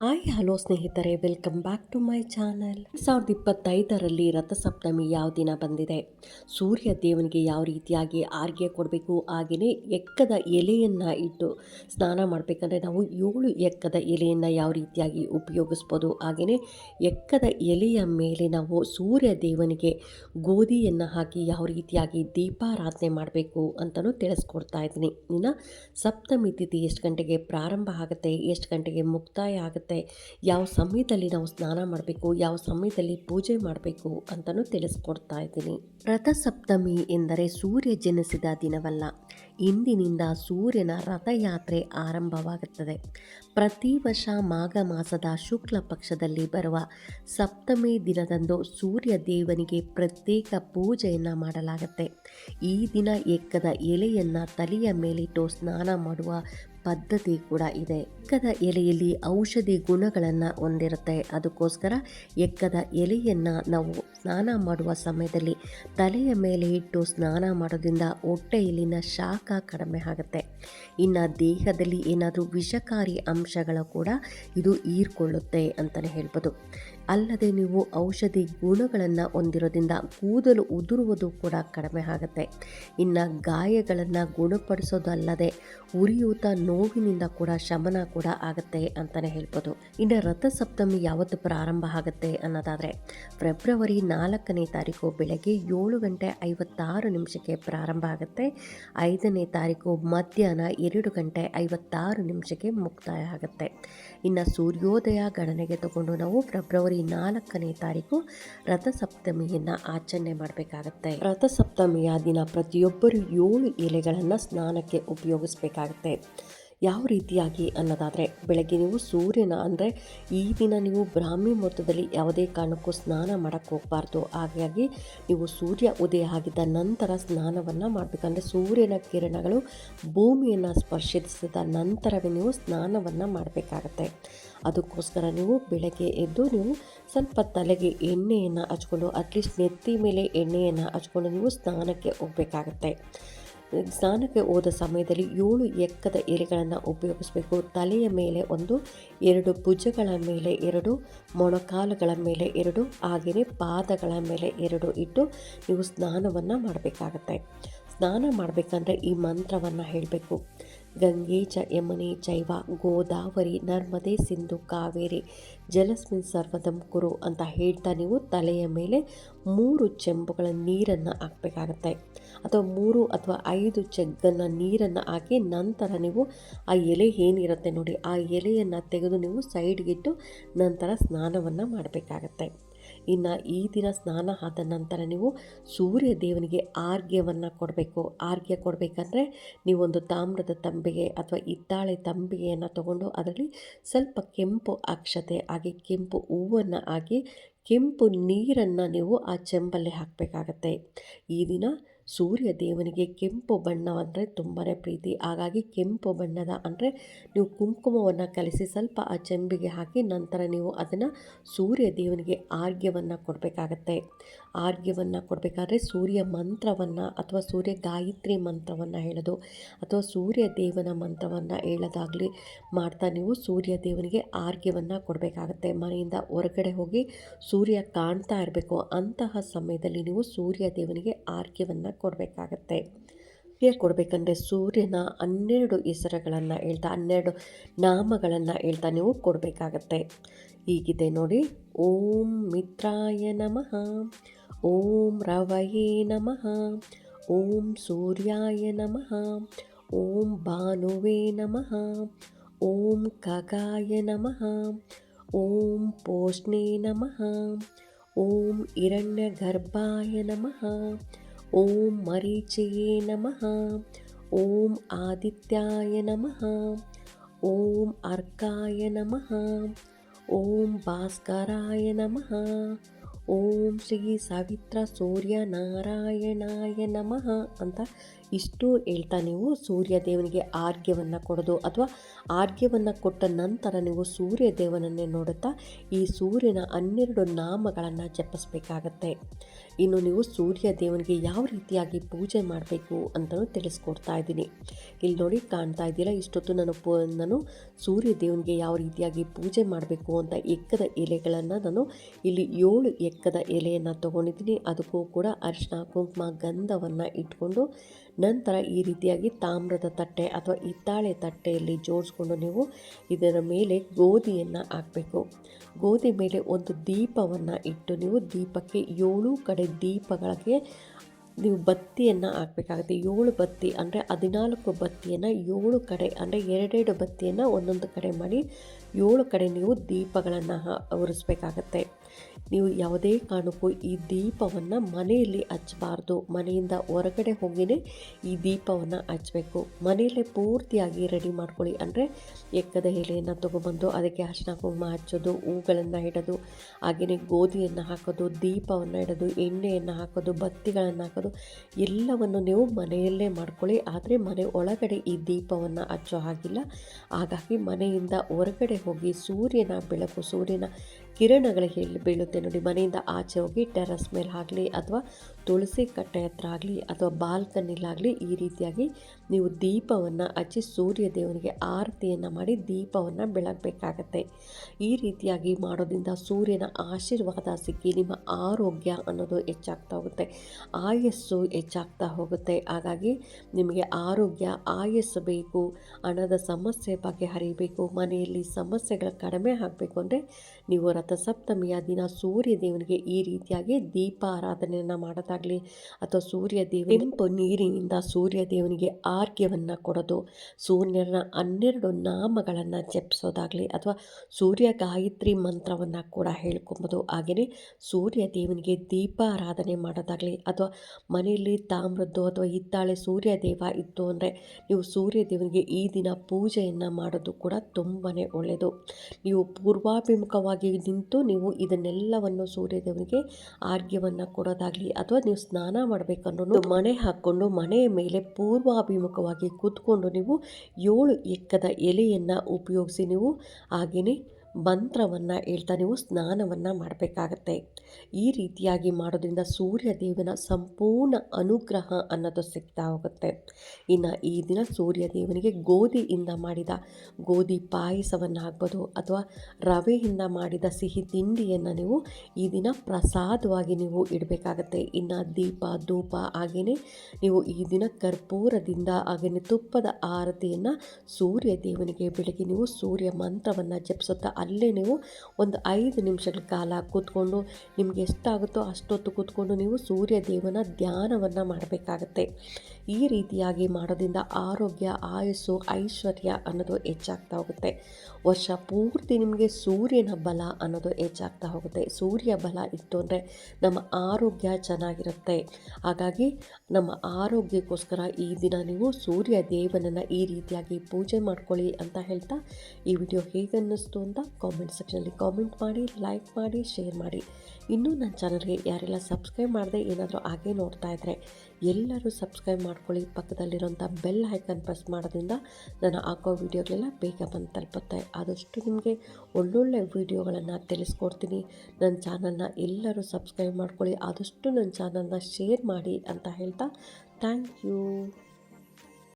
Hi, hello ಸ್ನೇಹಿತರೆ, welcome back to my channel. ಸಾವಿರದ ಇಪ್ಪತ್ತೈದರಲ್ಲಿ ರಥಸಪ್ತಮಿ ಯಾವ ದಿನ ಬಂದಿದೆ? ಸೂರ್ಯ ದೇವನಿಗೆ ಯಾವ ರೀತಿಯಾಗಿ ಆರ್ಗೆ ಕೊಡಬೇಕು? ಹಾಗೆಯೇ ಎಕ್ಕದ ಎಲೆಯನ್ನು ಇಟ್ಟು ಸ್ನಾನ ಮಾಡಬೇಕಂದ್ರೆ ನಾವು ಏಳು ಎಕ್ಕದ ಎಲೆಯನ್ನು ಯಾವ ರೀತಿಯಾಗಿ ಉಪಯೋಗಿಸ್ಬೋದು? ಹಾಗೆಯೇ ಎಕ್ಕದ ಎಲೆಯ ಮೇಲೆ ನಾವು ಸೂರ್ಯ ದೇವನಿಗೆ ಗೋಧಿಯನ್ನು ಹಾಕಿ ಯಾವ ರೀತಿಯಾಗಿ ದೀಪಾರಾಧನೆ ಮಾಡಬೇಕು ಅಂತಲೂ ತಿಳಿಸ್ಕೊಡ್ತಾ ಇದ್ದೀನಿ. ಇನ್ನು ಸಪ್ತಮಿ ತಿಥಿ ಎಷ್ಟು ಗಂಟೆಗೆ ಪ್ರಾರಂಭ ಆಗುತ್ತೆ, ಎಷ್ಟು ಗಂಟೆಗೆ ಮುಕ್ತಾಯ ಆಗುತ್ತೆ ಯಾವ ಸಮಯದಲ್ಲಿ ನಾವು ಸ್ನಾನ ಮಾಡಬೇಕು, ಯಾವ ಸಮಯದಲ್ಲಿ ಪೂಜೆ ಮಾಡಬೇಕು ಅಂತಲೂ ತಿಳಿಸ್ಕೊಡ್ತಾ ಇದ್ದೀನಿ. ರಥಸಪ್ತಮಿ ಎಂದರೆ ಸೂರ್ಯ ಜನಿಸಿದ ದಿನವಲ್ಲ. ಇಂದಿನಿಂದ ಸೂರ್ಯನ ರಥಯಾತ್ರೆ ಆರಂಭವಾಗುತ್ತದೆ. ಪ್ರತಿ ವರ್ಷ ಮಾಘ ಮಾಸದ ಶುಕ್ಲ ಪಕ್ಷದಲ್ಲಿ ಬರುವ ಸಪ್ತಮಿ ದಿನದಂದು ಸೂರ್ಯ ದೇವನಿಗೆ ಪ್ರತ್ಯೇಕ ಪೂಜೆಯನ್ನು ಮಾಡಲಾಗುತ್ತೆ. ಈ ದಿನ ಎಕ್ಕದ ಎಲೆಯನ್ನು ತಲೆಯ ಮೇಲಿಟ್ಟು ಸ್ನಾನ ಮಾಡುವ ಪದ್ಧತಿ ಕೂಡ ಇದೆ. ಎಕ್ಕದ ಎಲೆಯಲ್ಲಿ ಔಷಧಿ ಗುಣಗಳನ್ನು ಹೊಂದಿರುತ್ತೆ. ಅದಕ್ಕೋಸ್ಕರ ಎಕ್ಕದ ಎಲೆಯನ್ನು ನಾವು ಸ್ನಾನ ಮಾಡುವ ಸಮಯದಲ್ಲಿ ತಲೆಯ ಮೇಲೆ ಇಟ್ಟು ಸ್ನಾನ ಮಾಡೋದ್ರಿಂದ ಹೊಟ್ಟೆಯಲ್ಲಿನ ಶಾಖ ಕಡಿಮೆ ಆಗುತ್ತೆ. ಇನ್ನು ದೇಹದಲ್ಲಿ ಏನಾದರೂ ವಿಷಕಾರಿ ಅಂಶಗಳು ಕೂಡ ಇದು ಹೀರ್ಕೊಳ್ಳುತ್ತೆ ಅಂತಲೇ ಹೇಳ್ಬೋದು. ಅಲ್ಲದೆ ನೀವು ಔಷಧಿ ಗುಣಗಳನ್ನು ಹೊಂದಿರೋದ್ರಿಂದ ಕೂದಲು ಉದುರುವುದು ಕೂಡ ಕಡಿಮೆ ಆಗುತ್ತೆ. ಇನ್ನು ಗಾಯಗಳನ್ನು ಗುಣಪಡಿಸೋದಲ್ಲದೆ ಉರಿಯೂತ ನೋವಿನಿಂದ ಕೂಡ ಶಮನ ಕೂಡ ಆಗುತ್ತೆ ಅಂತಲೇ ಹೇಳ್ಬೋದು. ಇನ್ನು ರಥಸಪ್ತಮಿ ಯಾವತ್ತು ಪ್ರಾರಂಭ ಆಗುತ್ತೆ ಅನ್ನೋದಾದರೆ ಫೆಬ್ರವರಿ ನಾಲ್ಕನೇ ತಾರೀಕು ಬೆಳಗ್ಗೆ ಏಳು ಗಂಟೆ ಐವತ್ತಾರು ನಿಮಿಷಕ್ಕೆ ಪ್ರಾರಂಭ ಆಗುತ್ತೆ. ಐದನೇ ತಾರೀಕು ಮಧ್ಯಾಹ್ನ ಎರಡು ಗಂಟೆ ಐವತ್ತಾರು ನಿಮಿಷಕ್ಕೆ ಮುಕ್ತಾಯ ಆಗುತ್ತೆ. ಇನ್ನು ಸೂರ್ಯೋದಯ ಗಣನೆಗೆ ತಗೊಂಡು ನಾವು ಫೆಬ್ರವರಿ ನಾಲ್ಕನೇ ತಾರೀಕು ರಥಸಪ್ತಮಿಯನ್ನ ಆಚರಣೆ ಮಾಡಬೇಕಾಗತ್ತೆ. ರಥಸಪ್ತಮಿಯ ದಿನ ಪ್ರತಿಯೊಬ್ಬರು ಏಳು ಎಲೆಗಳನ್ನು ಸ್ನಾನಕ್ಕೆ ಉಪಯೋಗಿಸ್ಬೇಕಾಗತ್ತೆ. ಯಾವ ರೀತಿಯಾಗಿ ಅನ್ನೋದಾದರೆ, ಬೆಳಗ್ಗೆ ನೀವು ಸೂರ್ಯನ ಅಂದರೆ ಈ ದಿನ ನೀವು ಬ್ರಾಹ್ಮಿ ಮೊತ್ತದಲ್ಲಿ ಯಾವುದೇ ಕಾರಣಕ್ಕೂ ಸ್ನಾನ ಮಾಡೋಕ್ಕೆ ಹೋಗಬಾರ್ದು. ಹಾಗಾಗಿ ನೀವು ಸೂರ್ಯ ಉದಯ ಆಗಿದ್ದ ನಂತರ ಸ್ನಾನವನ್ನು ಮಾಡಬೇಕಂದ್ರೆ ಸೂರ್ಯನ ಕಿರಣಗಳು ಭೂಮಿಯನ್ನು ಸ್ಪರ್ಶಿಸಿದ ನಂತರವೇ ನೀವು ಸ್ನಾನವನ್ನು ಮಾಡಬೇಕಾಗತ್ತೆ. ಅದಕ್ಕೋಸ್ಕರ ನೀವು ಬೆಳಗ್ಗೆ ಎದ್ದು ನೀವು ಸ್ವಲ್ಪ ತಲೆಗೆ ಎಣ್ಣೆಯನ್ನು ಹಚ್ಕೊಂಡು ಅಟ್ಲೀಸ್ಟ್ ನೆತ್ತಿ ಮೇಲೆ ಎಣ್ಣೆಯನ್ನು ಹಚ್ಕೊಂಡು ನೀವು ಸ್ನಾನಕ್ಕೆ ಹೋಗಬೇಕಾಗತ್ತೆ. ಸ್ನಾನಕ್ಕೆ ಹೋದ ಸಮಯದಲ್ಲಿ ಏಳು ಎಕ್ಕದ ಎಲೆಗಳನ್ನು ಉಪಯೋಗಿಸಬೇಕು. ತಲೆಯ ಮೇಲೆ ಒಂದು, ಎರಡು ಭುಜಗಳ ಮೇಲೆ ಎರಡು, ಮೊಣಕಾಲುಗಳ ಮೇಲೆ ಎರಡು, ಹಾಗೆಯೇ ಪಾದಗಳ ಮೇಲೆ ಎರಡು ಇಟ್ಟು ನೀವು ಸ್ನಾನವನ್ನು ಮಾಡಬೇಕಾಗತ್ತೆ. ಸ್ನಾನ ಮಾಡಬೇಕಂದ್ರೆ ಈ ಮಂತ್ರವನ್ನು ಹೇಳಬೇಕು. ಗಂಗೆ, ಚ ಯಮುನೆ ಚೈವ ಗೋದಾವರಿ, ನರ್ಮದೆ, ಸಿಂಧು, ಕಾವೇರಿ, ಜಲಸ್ಮಿನ್ ಸರ್ವದಂ ಕುರು ಅಂತ ಹೇಳ್ತಾ ನೀವು ತಲೆಯ ಮೇಲೆ ಮೂರು ಚೆಂಬುಗಳ ನೀರನ್ನು ಹಾಕಬೇಕಾಗತ್ತೆ. ಅಥವಾ ಮೂರು ಅಥವಾ ಐದು ಚೆಗ್ಗನ್ನು ನೀರನ್ನು ಹಾಕಿ ನಂತರ ನೀವು ಆ ಎಲೆ ಏನಿರುತ್ತೆ ನೋಡಿ, ಆ ಎಲೆಯನ್ನು ತೆಗೆದು ನೀವು ಸೈಡ್ಗಿಟ್ಟು ನಂತರ ಸ್ನಾನವನ್ನು ಮಾಡಬೇಕಾಗತ್ತೆ. ಇನ್ನು ಈ ದಿನ ಸ್ನಾನ ಆದ ನಂತರ ನೀವು ಸೂರ್ಯ ದೇವನಿಗೆ ಆರ್ಘ್ಯವನ್ನು ಕೊಡಬೇಕು. ಆರ್ಘ್ಯ ಕೊಡಬೇಕಂದ್ರೆ ನೀವೊಂದು ತಾಮ್ರದ ತಂಬಿಗೆ ಅಥವಾ ಹಿತ್ತಾಳೆ ತಂಬಿಗೆಯನ್ನು ತಗೊಂಡು ಅದರಲ್ಲಿ ಸ್ವಲ್ಪ ಕೆಂಪು ಅಕ್ಷತೆ, ಹಾಗೆ ಕೆಂಪು ಹೂವನ್ನು ಹಾಕಿ ಕೆಂಪು ನೀರನ್ನು ನೀವು ಆ ಚೆಂಬಲ್ಲಿ ಹಾಕಬೇಕಾಗತ್ತೆ. ಈ ದಿನ ಸೂರ್ಯ ದೇವನಿಗೆ ಕೆಂಪು ಬಣ್ಣ ಅಂದರೆ ತುಂಬಾ ಪ್ರೀತಿ. ಹಾಗಾಗಿ ಕೆಂಪು ಬಣ್ಣದ ಅಂದರೆ ನೀವು ಕುಂಕುಮವನ್ನು ಕಲಿಸಿ ಸ್ವಲ್ಪ ಆ ಚೆಂಬಿಗೆ ಹಾಕಿ ನಂತರ ನೀವು ಅದನ್ನು ಸೂರ್ಯ ದೇವನಿಗೆ ಆರ್ಘ್ಯವನ್ನು ಕೊಡಬೇಕಾಗತ್ತೆ. ಆರ್ಘ್ಯವನ್ನು ಕೊಡಬೇಕಾದ್ರೆ ಸೂರ್ಯ ಮಂತ್ರವನ್ನು ಅಥವಾ ಸೂರ್ಯ ಗಾಯತ್ರಿ ಮಂತ್ರವನ್ನು ಹೇಳೋದು ಅಥವಾ ಸೂರ್ಯ ದೇವನ ಮಂತ್ರವನ್ನು ಹೇಳೋದಾಗಲಿ ಮಾಡ್ತಾ ನೀವು ಸೂರ್ಯ ದೇವನಿಗೆ ಆರ್ಘ್ಯವನ್ನು ಕೊಡಬೇಕಾಗತ್ತೆ. ಮನೆಯಿಂದ ಹೊರಗಡೆ ಹೋಗಿ ಸೂರ್ಯ ಕಾಣ್ತಾ ಇರಬೇಕು. ಅಂತಹ ಸಮಯದಲ್ಲಿ ನೀವು ಸೂರ್ಯ ದೇವನಿಗೆ ಆರ್ಘ್ಯವನ್ನು ಕೊಡಬೇಕಾಗತ್ತೆ. ಹೇಗೆ ಕೊಡಬೇಕಂದ್ರೆ ಸೂರ್ಯನ ಹನ್ನೆರಡು ಹೆಸರುಗಳನ್ನು ಹೇಳ್ತಾ, ಹನ್ನೆರಡು ನಾಮಗಳನ್ನು ಹೇಳ್ತಾ ನೀವು ಕೊಡಬೇಕಾಗತ್ತೆ. ಹೀಗಿದೆ ನೋಡಿ. ಓಂ ಮಿತ್ರಾಯ ನಮಃ. ಓಂ ರವಯೇ ನಮಃ. ಓಂ ಸೂರ್ಯಾಯ ನಮಃ. ಓಂ ಭಾನುವೇ ನಮಃ. ಓಂ ಖಗಾಯ ನಮಃ. ಓಂ ಪೋಷ್ಣೇ ನಮಃ. ಓಂ ಹಿರಣ್ಯಗರ್ಭಾಯ ನಮಃ. ಓಂ ಮರೀಚಯೇ ನಮಃ. ಓಂ ಆದಿತ್ಯಾಯ ನಮಃ. ಓಂ ಅರ್ಕಾಯ ನಮಃ. ಓಂ ಭಾಸ್ಕರಾಯ ನಮಃ. ಓಂ ಶ್ರೀ ಸಾವಿತ್ರ ಸೂರ್ಯ ನಾರಾಯಣಾಯ ನಮಃ ಅಂತ ಇಷ್ಟು ಹೇಳ್ತಾ ನೀವು ಸೂರ್ಯ ದೇವನಿಗೆ ಆರ್ಘ್ಯವನ್ನು ಕೊಡೋದು ಅಥವಾ ಆರ್ಘ್ಯವನ್ನು ಕೊಟ್ಟ ನಂತರ ನೀವು ಸೂರ್ಯ ದೇವನನ್ನೇ ನೋಡುತ್ತಾ ಈ ಸೂರ್ಯನ ಹನ್ನೆರಡು ನಾಮಗಳನ್ನು ಜಪಿಸಬೇಕಾಗತ್ತೆ. ಇನ್ನು ನೀವು ಸೂರ್ಯ ದೇವನಿಗೆ ಯಾವ ರೀತಿಯಾಗಿ ಪೂಜೆ ಮಾಡಬೇಕು ಅಂತಲೂ ತಿಳಿಸ್ಕೊಡ್ತಾ ಇದ್ದೀನಿ. ಇಲ್ಲಿ ನೋಡಿ ಕಾಣ್ತಾ ಇದ್ದೀರಾ, ಇಷ್ಟೊತ್ತು ನಾನು ನಾನು ಸೂರ್ಯ ದೇವನಿಗೆ ಯಾವ ರೀತಿಯಾಗಿ ಪೂಜೆ ಮಾಡಬೇಕು ಅಂತ ಎಕ್ಕದ ಎಲೆಗಳನ್ನು ನಾನು ಇಲ್ಲಿ ಏಳು ಎಕ್ಕದ ಎಲೆಯನ್ನು ತೊಗೊಂಡಿದ್ದೀನಿ. ಅದಕ್ಕೂ ಕೂಡ ಅರಿಶಿನ ಕುಂಕುಮ, ಗಂಧವನ್ನು ಇಟ್ಕೊಂಡು ನಂತರ ಈ ರೀತಿಯಾಗಿ ತಾಮ್ರದ ತಟ್ಟೆ ಅಥವಾ ಹಿತ್ತಾಳೆ ತಟ್ಟೆಯಲ್ಲಿ ಜೋಡಿಸ್ಕೊಂಡು ನೀವು ಇದರ ಮೇಲೆ ಗೋಧಿಯನ್ನು ಹಾಕಬೇಕು. ಗೋಧಿ ಮೇಲೆ ಒಂದು ದೀಪವನ್ನು ಇಟ್ಟು ನೀವು ದೀಪಕ್ಕೆ ಏಳು ಕಡೆ ದೀಪಗಳಿಗೆ ನೀವು ಬತ್ತಿಯನ್ನು ಹಾಕಬೇಕಾಗುತ್ತೆ. ಏಳು ಬತ್ತಿ ಅಂದರೆ ಹದಿನಾಲ್ಕು ಬತ್ತಿಯನ್ನು ಏಳು ಕಡೆ ಅಂದರೆ ಎರಡೆರಡು ಬತ್ತಿಯನ್ನು ಒಂದೊಂದು ಕಡೆ ಮಾಡಿ ಏಳು ಕಡೆ ನೀವು ದೀಪಗಳನ್ನು ಉರಿಸ್ಬೇಕಾಗತ್ತೆ. ನೀವು ಯಾವುದೇ ಕಾರಣಕ್ಕೂ ಈ ದೀಪವನ್ನು ಮನೆಯಲ್ಲಿ ಹಚ್ಚಬಾರ್ದು. ಮನೆಯಿಂದ ಹೊರಗಡೆ ಹೋಗಿನೇ ಈ ದೀಪವನ್ನು ಹಚ್ಚಬೇಕು. ಮನೆಯಲ್ಲೇ ಪೂರ್ತಿಯಾಗಿ ರೆಡಿ ಮಾಡ್ಕೊಳ್ಳಿ. ಅಂದರೆ ಎಕ್ಕದ ಎಲೆಯನ್ನು ತೊಗೊಬಂದು ಅದಕ್ಕೆ ಅರಿಶಿನ ಕುಂಕುಮ ಹಚ್ಚೋದು, ಹೂಗಳನ್ನು ಇಡೋದು ಹಾಗೆಯೇ ಗೋಧಿಯನ್ನು ಹಾಕೋದು, ದೀಪವನ್ನು ಇಡೋದು, ಎಣ್ಣೆಯನ್ನು ಹಾಕೋದು, ಬತ್ತಿಗಳನ್ನು ಹಾಕೋದು ಎಲ್ಲವನ್ನು ನೀವು ಮನೆಯಲ್ಲೇ ಮಾಡ್ಕೊಳ್ಳಿ. ಆದರೆ ಮನೆ ಒಳಗಡೆ ಈ ದೀಪವನ್ನು ಹಚ್ಚೋ ಹಾಗಿಲ್ಲ. ಹಾಗಾಗಿ ಮನೆಯಿಂದ ಹೊರಗಡೆ ಹೋಗಿ ಸೂರ್ಯನ ಬೆಳಕು, ಸೂರ್ಯನ ಕಿರಣಗಳಿಗೆ ಬೀಳುತ್ತೆ ನೋಡಿ. ಮನೆಯಿಂದ ಆಚೆ ಹೋಗಿ ಟೆರಸ್ ಮೇಲೆ ಆಗಲಿ ಅಥವಾ ತುಳಸಿ ಕಟ್ಟೆ ಹತ್ರ ಆಗಲಿ ಅಥವಾ ಬಾಲ್ಕನಿಲಾಗಲಿ ಈ ರೀತಿಯಾಗಿ ನೀವು ದೀಪವನ್ನು ಹಚ್ಚಿ ಸೂರ್ಯ ದೇವನಿಗೆ ಆರತಿಯನ್ನು ಮಾಡಿ ದೀಪವನ್ನು ಬೆಳಗಬೇಕಾಗತ್ತೆ. ಈ ರೀತಿಯಾಗಿ ಮಾಡೋದ್ರಿಂದ ಸೂರ್ಯನ ಆಶೀರ್ವಾದ ಸಿಕ್ಕಿ ನಿಮ್ಮ ಆರೋಗ್ಯ ಅನ್ನೋದು ಹೆಚ್ಚಾಗ್ತಾ ಹೋಗುತ್ತೆ. ಆಯಸ್ಸು ಹೆಚ್ಚಾಗ್ತಾ ಹೋಗುತ್ತೆ. ಹಾಗಾಗಿ ನಿಮಗೆ ಆರೋಗ್ಯ, ಆಯಸ್ಸು ಬೇಕು, ಹಣದ ಸಮಸ್ಯೆ ಬಗ್ಗೆ ಹರಿಬೇಕು ಮನೆಯಲ್ಲಿ ಸಮಸ್ಯೆಗಳು ಕಡಿಮೆ ಆಗಬೇಕು ಅಂದರೆ ನೀವು ರಥಸಪ್ತಮಿಯ ದಿನ ಸೂರ್ಯ ದೇವನಿಗೆ ಈ ರೀತಿಯಾಗಿ ದೀಪ ಆರಾಧನೆಯನ್ನು ಮಾಡೋದಾಗಲಿ ಅಥವಾ ಸೂರ್ಯ ದೇವ ಕೆಂಪು ನೀರಿನಿಂದ ಸೂರ್ಯ ದೇವನಿಗೆ ಆರ್ಘ್ಯವನ್ನು ಕೊಡೋದು ಸೂರ್ಯನ ಹನ್ನೆರಡು ನಾಮಗಳನ್ನು ಜಪಿಸೋದಾಗಲಿ ಅಥವಾ ಸೂರ್ಯ ಗಾಯತ್ರಿ ಮಂತ್ರವನ್ನು ಕೂಡ ಹೇಳ್ಕೊಬೋದು. ಹಾಗೆಯೇ ಸೂರ್ಯ ದೇವನಿಗೆ ದೀಪಾರಾಧನೆ ಮಾಡೋದಾಗಲಿ ಅಥವಾ ಮನೆಯಲ್ಲಿ ತಾಮ್ರದ್ದು ಅಥವಾ ಹಿತ್ತಾಳೆ ಸೂರ್ಯ ದೇವ ಇತ್ತು ಅಂದರೆ ನೀವು ಸೂರ್ಯ ದೇವನಿಗೆ ಈ ದಿನ ಪೂಜೆಯನ್ನು ಮಾಡೋದು ಕೂಡ ತುಂಬಾ ಒಳ್ಳೆಯದು ನೀವು ಪೂರ್ವಾಭಿಮುಖವಾಗಿ ನಿಂತು ನೀವು ಇದನ್ನೆಲ್ಲವನ್ನು ಸೂರ್ಯದೇವನಿಗೆ ಆರ್ಘ್ಯವನ್ನು ಕೊಡೋದಾಗಲಿ ಅಥವಾ ನೀವು ಸ್ನಾನ ಮಾಡಬೇಕನ್ನೋ ಮನೆ ಹಾಕ್ಕೊಂಡು ಮನೆಯ ಮೇಲೆ ಪೂರ್ವಾಭಿಮುಖವಾಗಿ ಕೂತ್ಕೊಂಡು ನೀವು ಏಳು ಎಕ್ಕದ ಎಲೆಯನ್ನು ಉಪಯೋಗಿಸಿ ನೀವು ಹಾಗೆಯೇ ಮಂತ್ರವನ್ನು ಹೇಳ್ತಾ ನೀವು ಸ್ನಾನವನ್ನು ಮಾಡಬೇಕಾಗತ್ತೆ. ಈ ರೀತಿಯಾಗಿ ಮಾಡೋದ್ರಿಂದ ಸೂರ್ಯ ದೇವನ ಸಂಪೂರ್ಣ ಅನುಗ್ರಹ ಅನ್ನೋದು ಸಿಗ್ತಾ ಹೋಗುತ್ತೆ. ಇನ್ನು ಈ ದಿನ ಸೂರ್ಯ ದೇವನಿಗೆ ಗೋಧಿಯಿಂದ ಮಾಡಿದ ಗೋಧಿ ಪಾಯಸವನ್ನು ಹಾಕ್ಬೋದು ಅಥವಾ ರವೆಯಿಂದ ಮಾಡಿದ ಸಿಹಿ ತಿಂಡಿಯನ್ನು ನೀವು ಈ ದಿನ ಪ್ರಸಾದವಾಗಿ ನೀವು ಇಡಬೇಕಾಗತ್ತೆ. ಇನ್ನು ದೀಪ, ಧೂಪ ಹಾಗೆಯೇ ನೀವು ಈ ದಿನ ಕರ್ಪೂರದಿಂದ ಹಾಗೆಯೇ ತುಪ್ಪದ ಆರತಿಯನ್ನು ಸೂರ್ಯ ದೇವನಿಗೆ ಬೆಳಗ್ಗೆ ನೀವು ಸೂರ್ಯ ಮಂತ್ರವನ್ನು ಜಪಿಸುತ್ತಾ ಅಲ್ಲೇ ನೀವು ಒಂದು ಐದು ನಿಮಿಷಗಳ ಕಾಲ ಕೂತ್ಕೊಂಡು ನಿಮ್ಗೆ ಎಷ್ಟಾಗುತ್ತೋ ಅಷ್ಟೊತ್ತು ಕೂತ್ಕೊಂಡು ನೀವು ಸೂರ್ಯ ದೇವನ ಧ್ಯಾನವನ್ನು ಮಾಡಬೇಕಾಗತ್ತೆ. ಈ ರೀತಿಯಾಗಿ ಮಾಡೋದ್ರಿಂದ ಆರೋಗ್ಯ, ಆಯಸ್ಸು, ಐಶ್ವರ್ಯ ಅನ್ನೋದು ಹೆಚ್ಚಾಗ್ತಾ ಹೋಗುತ್ತೆ. ವರ್ಷ ಪೂರ್ತಿ ನಿಮಗೆ ಸೂರ್ಯನ ಬಲ ಅನ್ನೋದು ಹೆಚ್ಚಾಗ್ತಾ ಹೋಗುತ್ತೆ. ಸೂರ್ಯ ಬಲ ಇತ್ತು ಅಂದರೆ ನಮ್ಮ ಆರೋಗ್ಯ ಚೆನ್ನಾಗಿರುತ್ತೆ. ಹಾಗಾಗಿ ನಮ್ಮ ಆರೋಗ್ಯಕ್ಕೋಸ್ಕರ ಈ ದಿನ ನೀವು ಸೂರ್ಯ ದೇವನನ್ನು ಈ ರೀತಿಯಾಗಿ ಪೂಜೆ ಮಾಡ್ಕೊಳ್ಳಿ ಅಂತ ಹೇಳ್ತಾ ಈ ವಿಡಿಯೋ ಹೇಗೆ ಅನ್ನಿಸ್ತು ಅಂತ ಕಾಮೆಂಟ್ ಸೆಕ್ಷನಲ್ಲಿ ಕಾಮೆಂಟ್ ಮಾಡಿ ಲೈಕ್ ಮಾಡಿ ಶೇರ್ ಮಾಡಿ. ಇನ್ನೂ ನನ್ನ ಚಾನಲ್ಗೆ ಯಾರೆಲ್ಲ ಸಬ್ಸ್ಕ್ರೈಬ್ ಮಾಡದೆ ಏನಾದರೂ ಹಾಗೆ ನೋಡ್ತಾ ಇದ್ದರೆ ಎಲ್ಲರೂ ಸಬ್ಸ್ಕ್ರೈಬ್ ಮಾಡ್ಕೊಳ್ಳಿ. ಪಕ್ಕದಲ್ಲಿರೋಂಥ ಬೆಲ್ ಐಕನ್ ಪ್ರೆಸ್ ಮಾಡೋದ್ರಿಂದ ನಾನು ಹಾಕೋ ವೀಡಿಯೋಗಳೆಲ್ಲ ಬೇಗ ಬಂದು ತಲುಪುತ್ತೆ. ಆದಷ್ಟು ನಿಮಗೆ ಒಳ್ಳೊಳ್ಳೆ ವೀಡಿಯೋಗಳನ್ನು ತಿಳಿಸ್ಕೊಡ್ತೀನಿ. ನನ್ನ ಚಾನಲ್ನ ಎಲ್ಲರೂ ಸಬ್ಸ್ಕ್ರೈಬ್ ಮಾಡ್ಕೊಳ್ಳಿ. ಆದಷ್ಟು ನನ್ನ ಚಾನಲ್ನ ಶೇರ್ ಮಾಡಿ ಅಂತ ಹೇಳ್ತಾ ಥ್ಯಾಂಕ್ ಯು